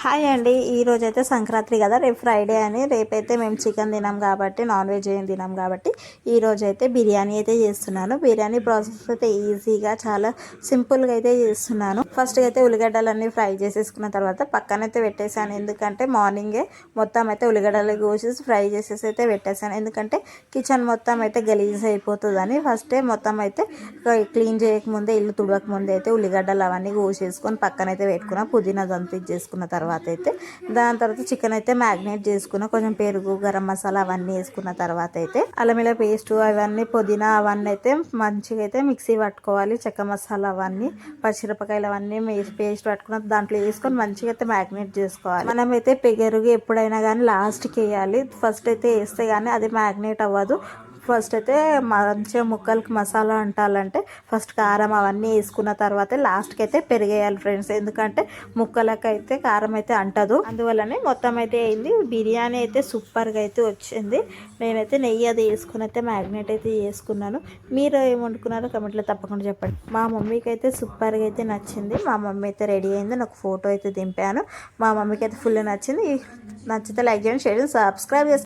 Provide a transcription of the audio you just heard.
Hi అండి. ఈ అయితే సంక్రాంతి కదా. రేపు ఫ్రైడే అని. రేపైతే మేము చికెన్ తినాం కాబట్టి నాన్ వెజ్ ఏం తినాం కాబట్టి ఈ అయితే బిర్యానీ అయితే చేస్తున్నాను. బిర్యానీ ప్రాసెస్ అయితే ఈజీగా చాలా సింపుల్గా అయితే చేస్తున్నాను. ఫస్ట్ అయితే ఉల్లిగడ్డలన్నీ ఫ్రై చేసేసుకున్న తర్వాత పక్కనైతే పెట్టేశాను. ఎందుకంటే మార్నింగే మొత్తం అయితే ఉల్లిగడ్డలు కోసేసి ఫ్రై చేసేసి అయితే పెట్టేశాను. ఎందుకంటే కిచెన్ మొత్తం అయితే గలీజ్ అయిపోతుందని. ఫస్టే మొత్తం అయితే క్లీన్ చేయకముందే ఇల్లు తుడవకముందే అయితే ఉల్లిగడ్డలు అవన్నీ కోసేసుకొని పక్కనైతే పెట్టుకున్న. పుదీనా దంతించేసుకున్న తర్వాత తర్వాత అయితే దాని తర్వాత చికెన్ అయితే మ్యాగ్నేట్ చేసుకున్న కొంచెం పెరుగు గరం మసాలా అవన్నీ వేసుకున్న తర్వాత అయితే అల్లమిల పేస్ట్ అవన్నీ పుదీనా అవన్నీ అయితే మంచిగా అయితే మిక్సీ పట్టుకోవాలి చెక్క మసాలా అవన్నీ పచ్చిమిరపకాయలు అవన్నీ పేస్ట్ పట్టుకున్న దాంట్లో వేసుకొని మంచిగా అయితే మ్యాగ్నేట్ చేసుకోవాలి. మనం అయితే పెరుగు ఎప్పుడైనా కానీ లాస్ట్కి వేయాలి. ఫస్ట్ అయితే వేస్తే కానీ అది మ్యాగ్నేట్ అవ్వదు. ఫస్ట్ అయితే మంచిగా ముక్కలకి మసాలా అంటాలంటే ఫస్ట్ కారం అవన్నీ వేసుకున్న తర్వాత లాస్ట్కి అయితే పెరిగేయాలి ఫ్రెండ్స్ ఎందుకంటే ముక్కలకైతే అయితే కారం అయితే అంటదు. అందువల్లనే మొత్తం అయితే అయింది. బిర్యానీ అయితే సూపర్గా అయితే వచ్చింది. నేనైతే నెయ్యి అది వేసుకుని అయితే మ్యాగ్నెట్ అయితే చేసుకున్నాను. మీరు ఏం వండుకున్నారో కమెంట్లో తప్పకుండా చెప్పండి. మా మమ్మీకి అయితే సూపర్గా అయితే నచ్చింది. మా మమ్మీ అయితే రెడీ అయింది. నాకు ఫోటో అయితే దింపాను. మా మమ్మీకి అయితే ఫుల్ నచ్చింది. నచ్చితే లైక్ చేయండి షేర్ సబ్స్క్రైబ్ చేసుకోండి